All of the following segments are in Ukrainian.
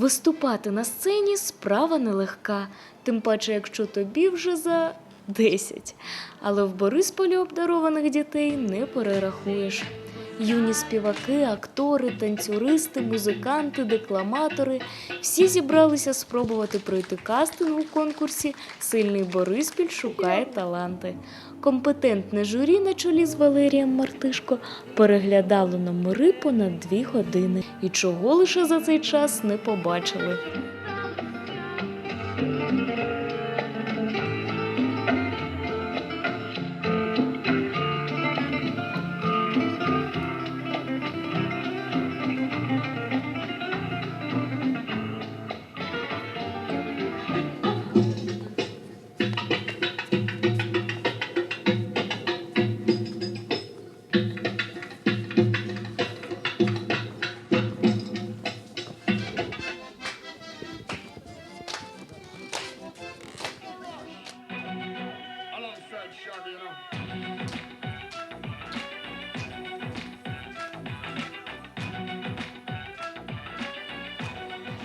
Виступати на сцені справа нелегка, тим паче, якщо тобі вже за 10. Але в Борисполі обдарованих дітей не перерахуєш. Юні співаки, актори, танцюристи, музиканти, декламатори всі зібралися спробувати пройти кастинг у конкурсі Сильний Бориспіль шукає таланти. Компетентне журі на чолі з Валерієм Мартишко переглядало номери понад дві години і чого лише за цей час не побачили.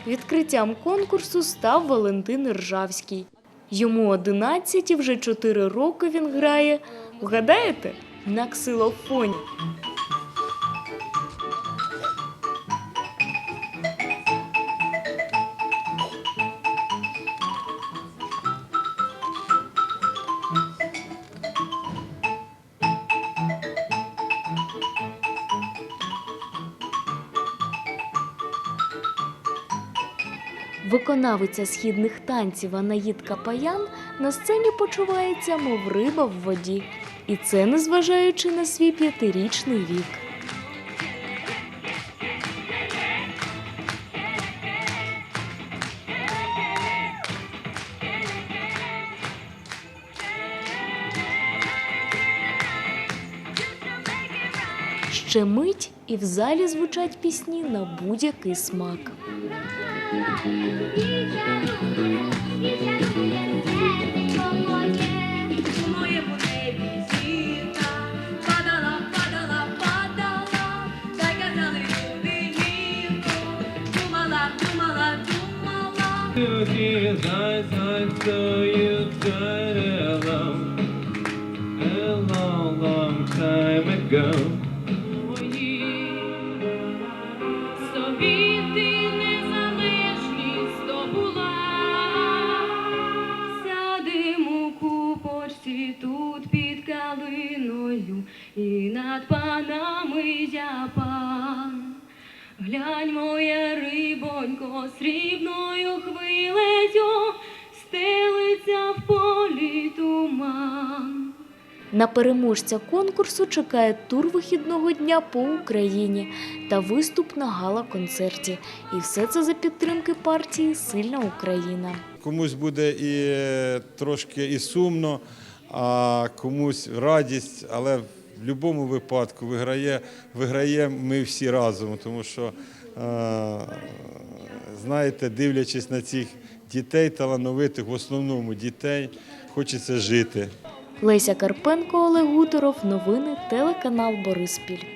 Відкриттям конкурсу став Валентин Ржавський. Йому 11 і вже 4 роки він грає. Вгадаєте? На ксилофоні. Виконавиця східних танців Анаїдка Паян на сцені почувається, мов риба в воді. І це незважаючи на свій п'ятирічний вік. Ще мить і в залі звучать пісні на будь-який смак. Zai zai soyu zai elam Elam long time ago калиною, і над панами я пан. Глянь, моя рибонько, срібною хвилею стелиться в полі туман. На переможця конкурсу чекає тур вихідного дня по Україні та виступ на гала-концерті. І все це за підтримки партії Сильна Україна. Комусь буде і е, трошки і сумно, а комусь радість, але в будь-якому випадку виграє, виграємо ми всі разом, тому що, е, знаєте, дивлячись на цих дітей талановитих, в основному дітей, хочеться жити. Леся Карпенко, Олег Гуторов. Новини телеканал Бориспіль.